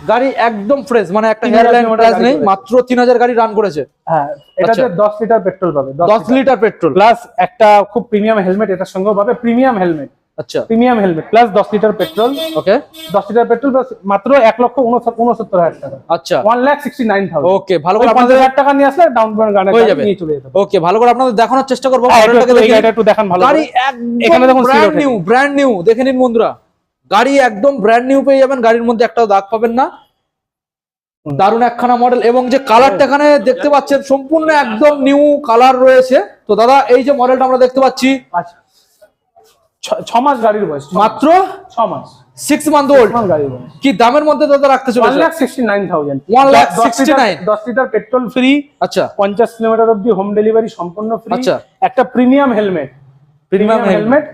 গাড়ি একদম ফ্রেশ মানে একটা 3000 হেয়ার প্রাইস নেই মাত্র তিন হাজার গাড়ি রান করেছে। হ্যাঁ এটাতে আচ্ছা। দশ লিটার পেট্রোল পাবে দশ লিটার। পেট্রোল প্লাস একটা খুব প্রিমিয়াম হেলমেট এটার সঙ্গেও পাবে প্রিমিয়াম হেলমেট আচ্ছা। প্রিমিয়াম হেলমেট প্লাস দশ লিটার পেট্রোল ওকে দশ লিটার পেট্রোল প্লাস মাত্র এক লক্ষ উনসত্তর উনসত্তর হাজার টাকা। আচ্ছা। One lakh sixty nine thousand okay ভালো করে পঞ্চাশ আপনাদের হাজার টাকা নিয়ে আসলে ডাউন পেমেন্ট গাড়ি হয়ে যাবে। নিয়ে চলে যেতে ওকে ভালো করে আপনাদের দেখানোর চেষ্টা করব। হ্যাঁ, একটু- মডেলটাকে দেখে এটা একটু দেখান ভালো গাড়ি একদম এখানে দেখুন ব্র্যান্ড নিউ ব্র্যান্ড নিউ দেখে নিন বন্ধুরা। গাড়ি একদম ব্র্যান্ড নিউ পেয়ে যাবেন গাড়ির মধ্যে একটা দাগ পাবেন না। দারুণ একখানা মডেল এবং যে কালারটা এখানে দেখতে পাচ্ছেন সম্পূর্ণ একদম নিউ কালার রয়েছে। তো দাদা এই যে মডেলটা আমরা দেখতে পাচ্ছি আচ্ছা। ছ- মাস গাড়ির বয়স মাত্র ছ মাস। সিক্স মান্থ ওল্ড কি দামের মধ্যে দাদা রাখতে ওয়ান চলেছে লাখ সিক্সটি নাইন থাউজেন্ড 1,69,000 দশ লিটার পেট্রোল ফ্রি আচ্ছা। পঞ্চাশ কিলোমিটার অব্দি হোম ডেলিভারি সম্পূর্ণ ফ্রি আচ্ছা। একটা প্রিমিয়াম হেলমেট প্রিমিয়াম হেলমেট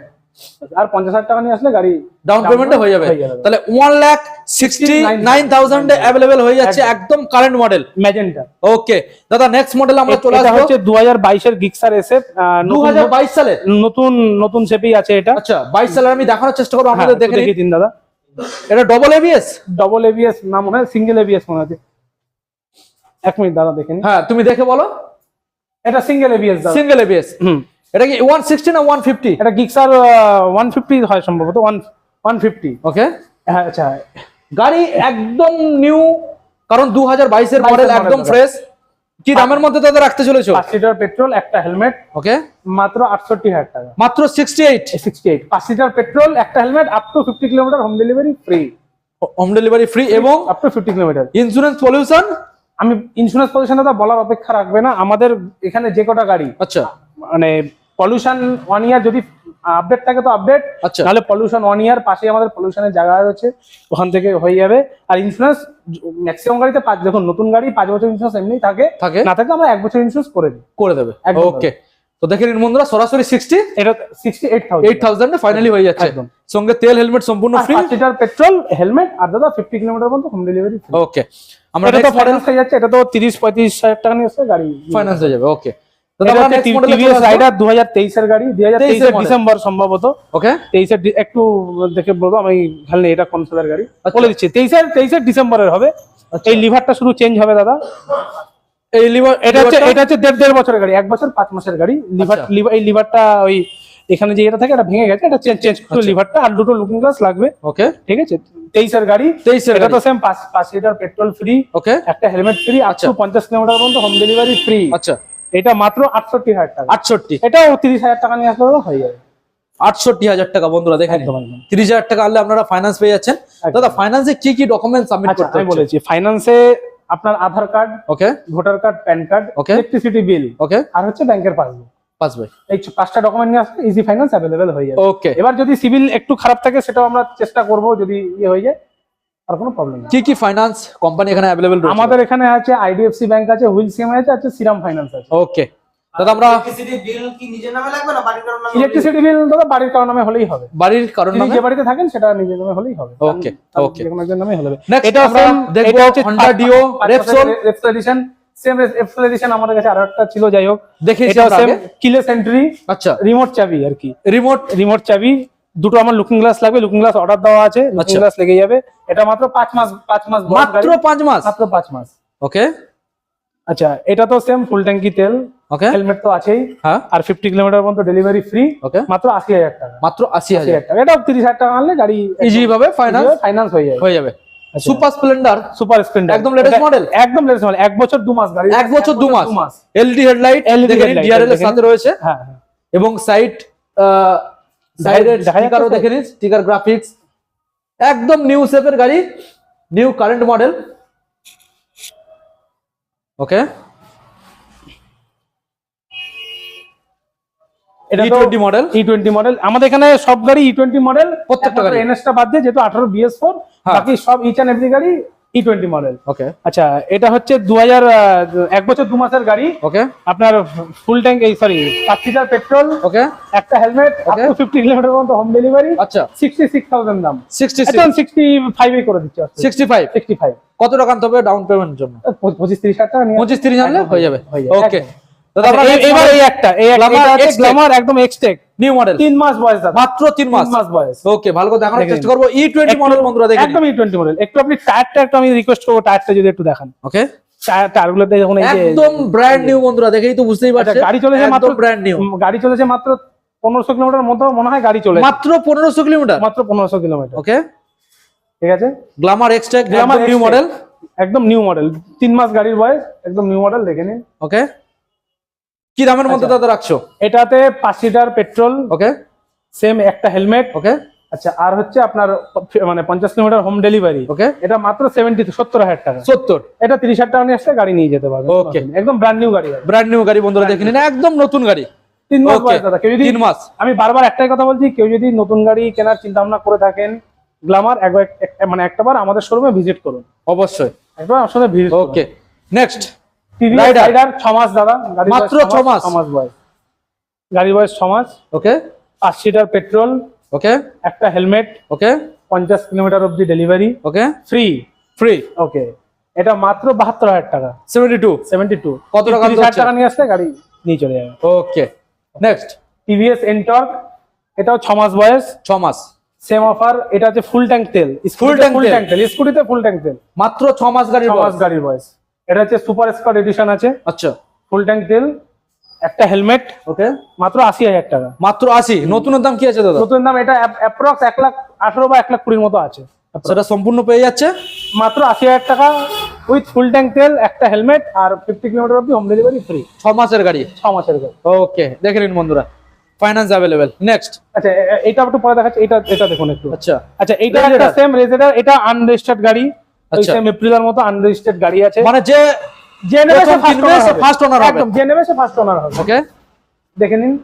আর পঞ্চাশ হাজার টাকা নিয়ে আসলে গাড়ি ডাউন পেমেন্টে হয়ে যাবে। তাহলে one lakh sixty nine thousand available হয়ে যাচ্ছে একদম কারেন্ট মডেল ম্যাজেন্টা ওকে দাদা নেক্সট মডেল আমরা চলে আসব। হচ্ছে দু হাজার বাইশের গিক্সার এসে দু হাজার বাইশ সালে? নতুন নতুন শেপেই আছে এটা। আচ্ছা বাইশ সালের আমি দেখানোর চেষ্টা করব হ্যাঁ, আপনাদের দেখে। দেখিয়ে দিন দাদা। এটা ডবল এবিএস ডবল এবিএস না মনে হয় সিঙ্গেল এবিএস মনে হচ্ছে এক মিনিট দাদা দেখে হ্যাঁ তুমি দেখে বলো। এটা সিঙ্গেল এবিএস সিঙ্গেল এবিএস হুম। এটা কি ওয়ান সিক্সটি না ওয়ান ফিফটি এটা গিক্সার ওয়ান ফিফটি হয় সম্ভবত ওয়ান ওয়ান ফিফটি ওকে হ্যাঁ আচ্ছা। গাড়ি একদম নিউ কারণ দু হাজার বাইশের 22 মডেল একদম ফ্রেশ কি দামের মধ্যে দাদা রাখতে চলেছো? পাঁচ লিটার পেট্রোল একটা হেলমেট ওকে মাত্র আটষট্টি হাজার টাকা। মাত্র সিক্সটি এইট সিক্সটি এইট পাঁচ লিটার পেট্রোল একটা helmet up to fifty kilometre home delivery free home delivery free এবং up to fifty kilometre insurance pollution আমি ইন্স্যুরেন্স পলিউশন দাদা বলার অপেক্ষা রাখবে না। আমাদের এখানে যে কটা গাড়ি আচ্ছা। মানে পলিউশন ওয়ান ইয়ার যদি আপডেট থাকে তো আপডেট আচ্ছা। নাহলে পলিউশন ওয়ান ইয়ার পাশেই আমাদের পলিউশনের জায়গা রয়েছে ওখান থেকে হয়ে যাবে। আর ইন্স্যুরেন্স ম্যাক্সিমাম গাড়িতে পাঁচ দেখুন নতুন গাড়ি পাঁচ বছর ইন্স্যুরেন্স এমনি থাকে। থাকে। না থাকলে আমরা এক বছর ইন্স্যুরেন্স করে দিই। করে দেবে। ওকে তো দেখে নিন বন্ধুরা সরাসরি সিক্সটি এটা সিক্সটি এইট থাউজেন্ড এইট থাউজেন্ডে ফাইনালি হয়ে যাচ্ছে। একদম। সঙ্গে তেল হেলমেট সম্পূর্ণ ফ্রি লিটার পেট্রোল হেলমেট আর দাদা ফিফটি কিলোমিটার পর্যন্ত হোম ডেলিভারি ওকে আমরা এটা তো ফাইন্যান্স হয়ে যাচ্ছে এটা তো তিরিশ পঁয়ত্রিশ হাজার টাকা নিয়ে গাড়ি ফাইন্যান্স হয়ে যাবে। ওকে টিভিএস রাইডার তেইশের গাড়ি দুই হাজার 23 তেইশের model। ডিসেম্বর সম্ভবত। ওকে তেইশের একটু দেখে বলব আমি এটা কোন সালের গাড়ি। আচ্ছা। বলে দিচ্ছি তেইশের তেইশের ডিসেম্বরের হবে। এই লিভারটা শুধু চেঞ্জ হবে দাদা। এই লিভার এটা হচ্ছে এটা হচ্ছে দেড় দেড় বছরের গাড়ি এক বছর পাঁচ মাসের গাড়ি। লিভার আচ্ছা। এই লিভারটা ওই এখানে যে এটা থাকে এটা ভেঙে গেছে এটা চেঞ্জ আচ্ছা। লিভারটা আর দুটো লুকিং গ্লাস লাগবে। ওকে ঠিক আছে? তেইশের গাড়ি 23 এর এটা তো সেম পাঁচ পাঁচ লিটার পেট্রোল ফ্রি ওকে একটা হেলমেট ফ্রি আচ্ছা। আটশো পঞ্চাশ কিলোমিটার পর্যন্ত হোম ডেলিভারি ফ্রি আচ্ছা। এটা মাত্র আটষট্টি হাজার টাকা। আটষট্টি। এটাও তিরিশ হাজার টাকা নিয়ে আসলে হয়ে যাবে। আটষট্টি হাজার টাকা বন্ধুরা দেখেন। তিরিশ হাজার টাকা আনলে আপনারা ফাইন্যান্স পেয়ে যাচ্ছেন। দাদা ফাইন্যান্সে কি কি ডকুমেন্ট সাবমিট আচ্ছা করতে আমি বলেছি ফাইন্যান্সে আপনার Aadhaar card okay voter card PAN card Okay. Electricity bill okay আর হচ্ছে ব্যাংকের পাসবুক পাস এই পাঁচটা ডকুমেন্ট নিয়ে আসলে ইজি ফাইন্যান্স অ্যাভেলেবেল হয়ে যাবে। ওকে এবার যদি সিভিল একটু খারাপ থাকে সেটাও আমরা চেষ্টা করব যদি ইয়ে হয়ে যায়। আর কোনো প্রবলেম নেই। কি কি ফাইন্যান্স কোম্পানি এখানে অ্যাভেলেবল রয়েছে? আমাদের এখানে আছে আইডিএফসি ব্যাংক আছে হুইল সিএমআই আছে আছে শ্রীরাম ফাইন্যান্স আছে। ওকে দাদা আমরা ইলেকট্রিসিটি বিল কি নিজের নামে লাগবে না বাড়ির কারোর নামে? ইলেকট্রিসিটি বিল দাদা বাড়ির কারও নামে হলেই হবে। বাড়ির কারণ নামে? যে বাড়িতে থাকেন সেটা নিজের নামে হলেই হবে। Okay. যে কোনো একজন নামে হলে হবে। এটা আমরা দেখব Repsol। বছরের Repsol edition, same Repsol edition আমাদের কাছে আরও একটা ছিল যাই হোক। দেখেছি এটা সেম কিলেস এন্ট্রি আচ্ছা। রিমোট চাবি আর কি। রিমোট রিমোট চাবি দুটো আমার লুকিং গ্লাস লাগবে লুকিং গ্লাস অর্ডার দেওয়া আছে লুকিং আচ্ছা। গ্লাস লেগে যাবে। এটা মাত্র পাঁচ মাস পাঁচ মাস মাত্র। পাঁচ মাস? মাত্র পাঁচ মাস। ওকে আচ্ছা এটা তো সেম ফুল ট্যাঙ্কি তেল। ওকে হেলমেট তো আছেই। হ্যাঁ। আর ফিফটি কিলোমিটার পর্যন্ত ডেলিভারি ফ্রি ওকে মাত্র আশি হাজার টাকা। মাত্র আশি হাজার। টাকা। এটা তিরিশ হাজার টাকা আনলে গাড়ি ইজি ভাবে ফাইন্যান্স ফাইন্যান্স হয়ে যাবে। হয়ে যাবে। আচ্ছা। সুপার স্প্লেন্ডার সুপার স্প্লেন্ডার একদম latest মডেল একদম লেটেস্ট মডেল এক বছর দু মাস গাড়ি। এক বছর দু মাস। এলইডি হেডলাইট headlight, ডিআরএল এর সাথে রয়েছে। হ্যাঁ হ্যাঁ। এবং সাইড দেখা স্টিকার গ্রাফিক্স একদম নিউ শেপের গাড়ি নিউ কারেন্ট মডেল ওকে এটা twenty model E twenty model আমাদের এখানে সব গাড়ি ই টোয়েন্টি মডেল প্রত্যেকটা গাড়ি। এনএসটা বাদ দিয়ে যেহেতু আঠারো বিএস ফোর হ্যাঁ। বাকি সব ইচ অ্যান্ড এভরি গাড়ি ই টোয়েন্টি মডেল ওকে আচ্ছা এটা হচ্ছে দু হাজার এক বছর দু মাসের গাড়ি। ওকে আপনার ফুল ট্যাঙ্ক এই সরি পাঁচ লিটার পেট্রোল ওকে একটা হেলমেট Okay. ফিফটি কিলোমিটার পর্যন্ত হোম ডেলিভারি আচ্ছা। সিক্সটি সিক্স থাউজেন্ড দাম সিক্সটি সিক্সটি ফাইভে করে দিচ্ছে সিক্সটি ফাইভ সিক্সটি ফাইভ কত টাকা আনতে হবে ডাউন পেমেন্টের জন্য? পঁচিশ তিরিশ হাজার টাকা পঁচিশ তিরিশ হাজার হয়ে যাবে। হয়ে যাবে, ওকে আচ্ছা, এবার এই একটা এই। গ্ল্যামার একদম এক্সটেক নিউ মডেল তিন মাস বয়স মাত্র তিন মাস। মাস বয়স। ওকে ভালো করে দেখানোর চেষ্টা। করব। মডেল বন্ধুরা দেখে একদম ই টোয়েন্টি মডেল একটু আপনি টায়ারটা একটু আমি রিকোয়েস্ট করব টায়ারটা যদি একটু দেখান। ওকে টায়ার টায়ারগুলোতে যখন এই যে একদম ব্র্যান্ড নিউ বন্ধুরা দেখেই তো বুঝতেই আচ্ছা, পারছেন। গাড়ি চলেছে মাত্র ব্র্যান্ড নিউ গাড়ি চলেছে মাত্র পনেরোশো কিলোমিটার মতো মনে হয় গাড়ি চলে মাত্র পনেরোশো কিলোমিটার? মাত্র পনেরোশো কিলোমিটার। ওকে ঠিক আছে? Glamour Xtec Glamour new model একদম নিউ মডেল তিন মাস গাড়ির বয়স একদম নিউ মডেল দেখে নিন। ওকে কি দামের মধ্যে আচ্ছা। দাদা রাখছো? এটাতে পাঁচ লিটার পেট্রোল ওকে। সেম একটা হেলমেট ওকে। আচ্ছা আর হচ্ছে আপনার মানে পঞ্চাশ কিলোমিটার হোম ডেলিভারি। ওকে। এটা মাত্র সেভেন্টি সত্তর হাজার টাকা। সত্তর। এটা তিরিশ হাজার টাকা নিয়ে আসলে গাড়ি নিয়ে যেতে পারবে ওকে। একদম ব্র্যান্ড নিউ গাড়ি ব্র্যান্ড নিউ গাড়ি বন্ধুরা দেখে নিন। একদম নতুন গাড়ি। তিন মাস. বয়স দাদা। কেউ যদি তিন মাস। আমি বারবার একটাই কথা বলছি কেউ যদি নতুন গাড়ি কেনার চিন্তা ভাবনা করে থাকেন গ্লামার একবার মানে একটাবার আমাদের শোরুমে ভিজিট করুন। অবশ্যই। একবার আমার সাথে ভিজিট ওকে। নেক্সট। রাইডার মাস দাদা মাত্র মাস। মাস? বয়স। বয়স মাস। ওকে লিটার পেট্রোল। ওকে একটা হেলমেট। ওকে পঞ্চাশ কিলোমিটার অবধি delivery. Okay free free okay এটা মাত্র বাহাত্তর হাজার টাকা। সেভেন্টি টু সেভেন্টি টু কত টাকা? টাকা নিয়ে আসলে গাড়ি নিয়ে চলে যাবে। ওকে নেক্সট টিভিএস এনটর্ক এটাও মাস বয়স। ছ মাস। সেম অফার এটা হচ্ছে ফুল ট্যাঙ্ক তেল। ফুল ট্যাঙ্ক তেল? স্কুটিতে ফুল ট্যাঙ্ক তেল। মাত্র ছ মাস গাড়ির ছ মাস গাড়ির বয়স। এটা হচ্ছে সুপার স্কট এডিশন আছে। আচ্ছা। ফুল ট্যাঙ্ক তেল একটা হেলমেট ওকে। মাত্র আশি হাজার টাকা। মাত্র আশি? নতুনের দাম কি আছে দাদা? নতুন দাম এটা অ্যাপ্রক্স এক লাখ আঠারো বা এক লাখ কুড়ির মতো আছে। সেটা সম্পূর্ণ পেয়ে যাচ্ছে? মাত্র আশি হাজার টাকা উইথ ফুল ট্যাঙ্ক তেল একটা হেলমেট আর ফিফটি কিলোমিটার অব্দি হোম ডেলিভারি ফ্রি ছ মাসের গাড়ি? ছ মাসের গাড়ি। ওকে দেখে নিন বন্ধুরা। ফাইন্যান্স অ্যাভেলেবেল নেক্সট আচ্ছা এটা একটু পরে দেখাচ্ছি এটা এটা দেখুন একটু। আচ্ছা। আচ্ছা এইটা একটা সেম রেজেডার এটা আনরেজিস্টার্ড গাড়ি। ওই আচ্ছা। সেম এপ্রিলের মতো আনরেজিস্টার্ড গাড়ি আছে। মানে যে যে নেবে সে ফার্স্ট ওনার হবে। একদম যে নেবে সে ফার্স্ট ওনার হবে। ওকে দেখে নিন।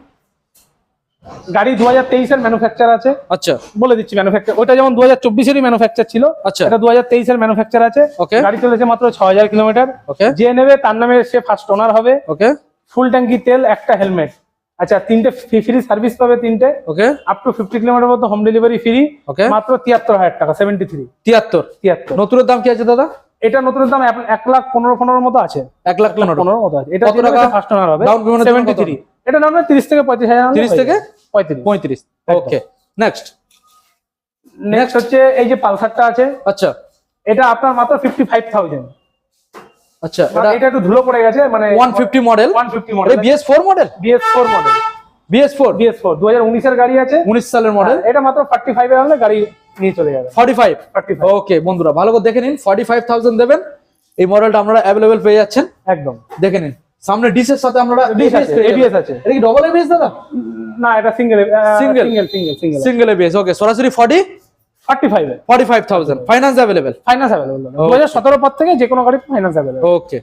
গাড়ি দু হাজার তেইশের ম্যানুফ্যাকচার আছে। আচ্ছা। বলে দিচ্ছি ম্যানুফ্যাকচার ওটা যেমন দু হাজার চব্বিশেরই ম্যানুফ্যাকচার ছিল আচ্ছা। এটা দু হাজার তেইশের ম্যানুফ্যাকচার আছে। Okay. গাড়ি চলেছে মাত্র ছ হাজার কিলোমিটার। ওকে যে নেবে তার নামে সে ফার্স্ট ওনার হবে। ওকে ফুল ট্যাঙ্কি তেল একটা হেলমেট। আচ্ছা তিনটে ফ্রি সার্ভিস পাবে তিনটে। Okay up to fifty kilometre মতো হোম ডেলিভারি ফ্রি ওকে মাত্র তিয়াত্তর হাজার টাকা সেভেন্টি থ্রি তিয়াত্তর। তিয়াত্তর। নতুনের দাম কি আছে দাদা? এটা নতুনের দাম এক- লাখ পনেরো পনেরোর মতো আছে। এক লাখ পনেরো। মতো আছে। এটা? ফার্স্ট ওনার হবে। সেভেন্টি থ্রি এটা নামে তিরিশ থেকে পঁয়ত্রিশ হাজার 30 থেকে? পঁয়ত্রিশ। পঁয়ত্রিশ। ওকে নেক্সট নেক্সট হচ্ছে এই যে পালসারটা আছে। আচ্ছা। এটা আপনার মাত্র ফিফটি ফাইভ থাউজেন্ড আচ্ছা এটা এটা একটু ধুলো পড়ে গেছে মানে one fifty model one fifty এটা model BS four model BS four model BS four BS four দু হাজার উনিশের গাড়ি আছে। উনিশ সালের মডেল হ্যাঁ, এটা মাত্র ফর্টি ফাইভ এ হলে গাড়ি নিয়ে চলে যাবে। Forty five forty five okay বন্ধুরা ভালো করে দেখে নিন ফর্টি ফাইভ থাউজেন্ড দেবেন। এই মডেলটা আপনারা অ্যাভেলেবেল পেয়ে যাচ্ছেন। একদম। দেখে নিন সামনে ডিসের সাথে আপনারা ডিশ আছে এবিএস আছে। এটা কি ডবল এবিএস দাদা? না এটা single single single single single ABS okay সরাসরি ফর্টি ফর্টি ফাইভ এ। Forty five thousand finance available finance available দু হাজার সতেরো পর থেকে যে কোনো গাড়ি ওকে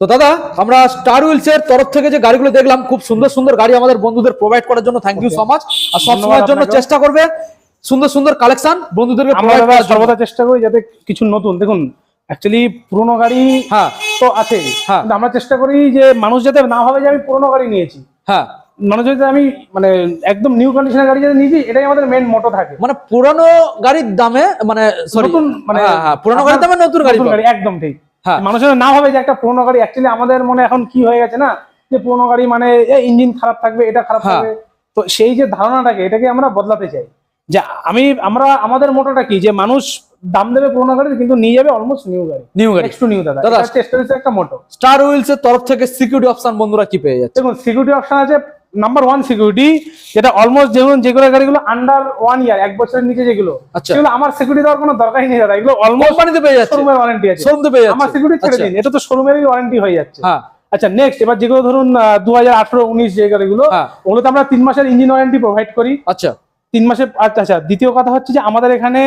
তো দাদা আমরা স্টার এর তরফ থেকে যে গাড়িগুলো দেখলাম খুব সুন্দর সুন্দর গাড়ি আমাদের বন্ধুদের প্রোভাইড করার জন্য থ্যাংক ইউ সো মাচ আর সব সময়ের জন্য চেষ্টা করবে সুন্দর সুন্দর কালেকশন বন্ধুদেরকে করার সর্বদা চেষ্টা করি যাতে কিছু নতুন দেখুন অ্যাকচুয়ালি পুরোনো গাড়ি হ্যাঁ। তো আছেই। হ্যাঁ। আমরা চেষ্টা করি যে মানুষ যাতে না ভাবে যে আমি পুরোনো গাড়ি নিয়েছি। হ্যাঁ। মানুষ যাতে আমি মানে একদম নিউ কন্ডিশনের গাড়ি যাতে নিয়েছি এটাই আমাদের মেন মোটো থাকে। মানে পুরানো গাড়ির দামে মানে সরি নতুন মানে হ্যাঁ হ্যাঁ গাড়ির দামে নতুন গাড়ি গাড়ি একদম ঠিক। হ্যাঁ। মানুষের না ভাবে যে একটা পুরোনো গাড়ি অ্যাকচুয়ালি আমাদের মনে এখন কি হয়ে গেছে না যে পুরোনো গাড়ি মানে ইঞ্জিন খারাপ থাকবে এটা খারাপ। থাকবে। তো সেই যে ধারণাটাকে এটাকে আমরা বদলাতে চাই। যে আমি আমরা আমাদের মোটোটা কি? যে মানুষ দাম দেবে পুরোনো গাড়ি কিন্তু নিয়ে যাবে অলমোস্ট নিউ গাড়ি। নিউ গাড়ি। টু নিউ দাদা। স্টোরেজের একটা মোটো স্টার উইলস এর তরফ থেকে সিকিউরিটি অপশন বন্ধুরা কি পেয়ে যাচ্ছে? দেখুন সিকিউরিটি অপশন আছে নাম্বার ওয়ান সিকিউরিটি যেটা অলমোস্ট যেগুলো যেগুলো গাড়িগুলো আন্ডার ওয়ান ইয়ার এক বছরের নিচে যেগুলো আচ্ছা। সেগুলো আমার সিকিউরিটি দেওয়ার কোনো দরকারই নেই দাদা। এগুলো অলমোস্ট কোম্পানিতে পেয়ে যাচ্ছে। শোরুমের ওয়ারেন্টি আছে। শোরুম তো পেয়ে আমার সিকিউরিটি ছেড়ে আচ্ছা। দিন। এটা তো শোরুমেরই ওয়ারেন্টি হয়ে যাচ্ছে। হ্যাঁ। আচ্ছা নেক্সট এবার যেগুলো ধরুন দু হাজার আঠারো উনিশ যে গাড়িগুলো হ্যাঁ। ওগুলোতে আমরা তিন মাসের ইঞ্জিন ওয়ারেন্টি প্রোভাইড করি। আচ্ছা। তিন মাসের আচ্ছা আচ্ছা দ্বিতীয় কথা হচ্ছে যে আমাদের এখানে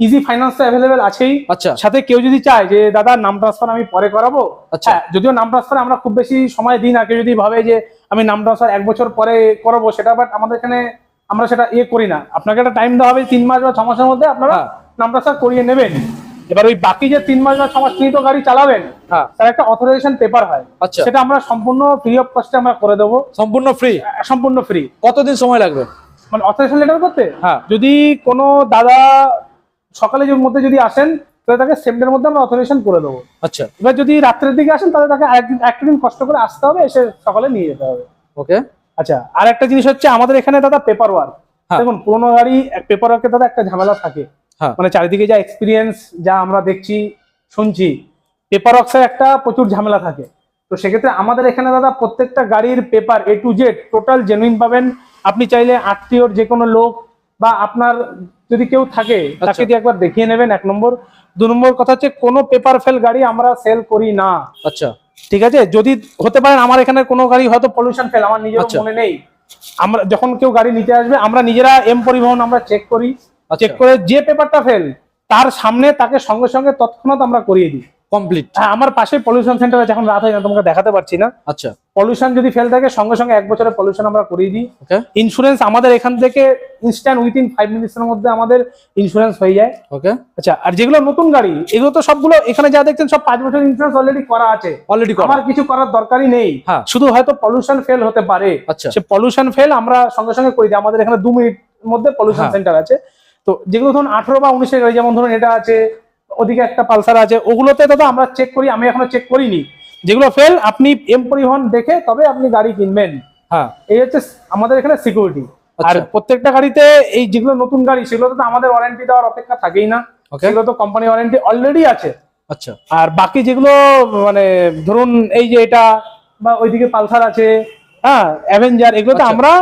ইজি ফাইন্যান্স অ্যাভেলেবেল আছেই। আচ্ছা। সাথে কেউ যদি চায় যে দাদা নাম ট্রান্সফার আমি পরে করাবো? আচ্ছা। হ্যাঁ যদিও নাম ট্রান্সফার আমরা খুব বেশি সময় দিই না। কেউ যদি ভাবে যে আমি নাম ট্রান্সফার এক বছর পরে করাবো সেটা বাট আমাদের এখানে আমরা সেটা ইয়ে করি না। আপনাকে একটা টাইম দেওয়া হবে তিন মাস বা ছ মাসের মধ্যে আপনারা হ্যাঁ। নাম ট্রান্সফার করিয়ে নেবেন। এবার ওই বাকি যে তিন মাস বা ছ মাস তিনি তো গাড়ি চালাবেন হ্যাঁ। তার একটা অথরাইজেশন পেপার হয়। আচ্ছা। সেটা আমরা সম্পূর্ণ ফ্রি অফ কস্টে আমরা করে দেবো। সম্পূর্ণ ফ্রি সম্পূর্ণ ফ্রি কতদিন সময় লাগবে? মানে অথরাইজেশন লেটার করতে? হ্যাঁ। যদি কোনো দাদা সকালে মধ্যে যদি আসেন তাহলে তাকে সেমডের মধ্যে আমরা অথরাইজেশন করে দেবো। আচ্ছা। এবার যদি রাত্রের দিকে আসেন তাহলে তাকে একদিন একটা দিন কষ্ট করে আসতে হবে এসে সকালে নিয়ে যেতে হবে। ওকে। আচ্ছা আর একটা জিনিস হচ্ছে আমাদের এখানে দাদা পেপার ওয়ার্ক হ্যাঁ। দেখুন পুরোনো গাড়ি পেপার ওয়ার্কে দাদা একটা ঝামেলা থাকে। হ্যাঁ। মানে চারিদিকে যা এক্সপিরিয়েন্স যা আমরা দেখছি শুনছি পেপার ওয়ার্কসের একটা প্রচুর ঝামেলা থাকে। তো সেক্ষেত্রে আমাদের এখানে দাদা প্রত্যেকটা গাড়ির paper A to Z total genuine পাবেন। আপনি চাইলে আত্মীয়র যে কোনো লোক বা আপনার যদি কেউ থাকে আচ্ছা। তাকে দিয়ে একবার দেখিয়ে নেবেন এক নম্বর। দু নম্বর কথা হচ্ছে কোনো পেপার ফেল গাড়ি আমরা সেল করি না। আচ্ছা। ঠিক আছে? যদি হতে পারে আমার এখানে কোনো গাড়ি হয়তো পলিউশন ফেল আমার নিজের আচ্ছা। মনে নেই। আমরা যখন কেউ গাড়ি নিতে আসবে আমরা নিজেরা এম পরিবহন আমরা চেক করি। আচ্ছা। চেক করে যে পেপারটা ফেল তার সামনে তাকে সঙ্গে সঙ্গে তৎক্ষণাৎ আমরা করিয়ে দিই। কমপ্লিট হ্যাঁ আমার পাশে পলিউশন সেন্টার আছে এখন রাত হয় না তোমাকে দেখাতে পারছি না। আচ্ছা। পলিউশন যদি ফেল থাকে সঙ্গে সঙ্গে এক বছরের পলিউশন আমরা করিয়ে দিই। ওকে ইন্স্যুরেন্স আমাদের এখান থেকে ইনস্ট্যান্ট উইদিন ফাইভ মিনিটসের মধ্যে আমাদের ইন্স্যুরেন্স হয়ে যায়। ওকে আচ্ছা আর যেগুলো নতুন গাড়ি এগুলো তো সবগুলো এখানে যা দেখছেন সব পাঁচ বছর ইন্স্যুরেন্স অলরেডি করা আছে। অলরেডি করা। আমার কিছু করার দরকারই নেই। হ্যাঁ। শুধু হয়তো পলিউশন ফেল হতে পারে। আচ্ছা। সে পলিউশন ফেল আমরা সঙ্গে সঙ্গে করে দিই। আমাদের এখানে দু মিনিট মধ্যে পলিউশন হ্যাঁ। সেন্টার আছে। তো যেগুলো ধরুন আঠারো বা উনিশের গাড়ি যেমন ধরুন এটা আছে ওদিকে একটা পালসার আছে ওগুলোতে দাদা আমরা চেক করি আমি এখনও চেক করিনি। যেগুলো ফেল আপনি এম পরিবহন দেখে তবে আপনি গাড়ি কিনবেন। হ্যাঁ। এই হচ্ছে আমাদের এখানে সিকিউরিটি আর আচ্ছা। প্রত্যেকটা গাড়িতে এই যেগুলো নতুন গাড়ি সেগুলোতে তো আমাদের ওয়ারেন্টি দেওয়ার অপেক্ষা থাকেই না। সেগুলো তো কোম্পানি ওয়ারেন্টি অলরেডি আছে। আচ্ছা। আর বাকি যেগুলো মানে ধরুন এই যে এটা বা ওইদিকে পালসার আছে হ্যাঁ অ্যাভেঞ্জার এগুলোতে আচ্ছা। আমরা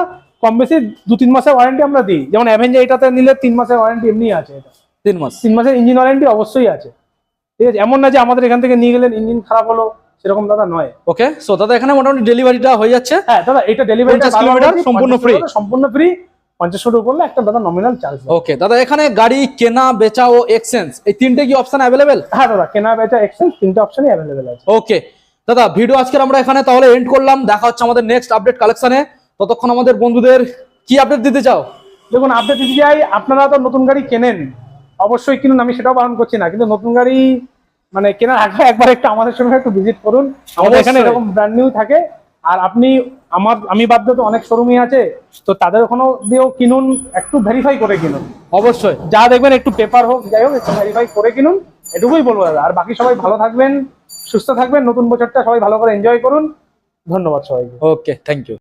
কম বেশি দু তিন মাসের ওয়ারেন্টি আমরা দিই। যেমন অ্যাভেঞ্জার এটাতে নিলে তিন মাসের ওয়ারেন্টি এমনি আছে এটা। তিন মাস। তিন মাসের ইঞ্জিন ওয়ারেন্টি অবশ্যই আছে। ঠিক আছে? এমন না যে আমাদের এখান থেকে নিয়ে গেলেন ইঞ্জিন খারাপ হলো সেরকম দাদা নয়। ওকে সো দাদা এখানে মোটামুটি ডেলিভারিটা হয়ে যাচ্ছে। হ্যাঁ দাদা এটা ডেলিভারি 50 কিলোমিটার সম্পূর্ণ free। সম্পূর্ণ ফ্রি করলে একটা দাদা নমিনাল চার্জ ওকে দাদা এখানে গাড়ি কেনা বেচা ও এক্সচেঞ্জ এই তিনটে কি অপশন অ্যাভেলেবেল হ্যাঁ দাদা কেনা বেচা এক্সচেঞ্জ তিনটে অপশনই অ্যাভেলেবেল আছে। ওকে দাদা ভিডিও আজকের আমরা এখানে তাহলে এন্ড করলাম। দেখা হচ্ছে আমাদের নেক্সট আপডেট কালেকশনে ততক্ষণ আমাদের বন্ধুদের কি আপডেট দিতে চাও? দেখুন আপডেট দিতে চাই আপনারা তো নতুন গাড়ি কেনেন। অবশ্যই কিনুন আমি সেটাও বারণ করছি না কিন্তু নতুন গাড়ি মানে কেনার আগে একবার একটু আমাদের সঙ্গে একটু ভিজিট করুন। আমাদের এখানে এরকম ব্র্যান্ড নিউ থাকে আর আপনি আমার আমি বাদ দিয়ে তো অনেক শোরুমই আছে তো তাদের ওখানেও দিয়েও কিনুন একটু ভেরিফাই করে কিনুন। অবশ্যই। যা দেখবেন একটু পেপার হোক যাই হোক একটু ভেরিফাই করে কিনুন এটুকুই বলব দাদা। আর বাকি সবাই ভালো থাকবেন সুস্থ থাকবেন নতুন বছরটা সবাই ভালো করে এনজয় করুন। ধন্যবাদ সবাইকে। Okay thank you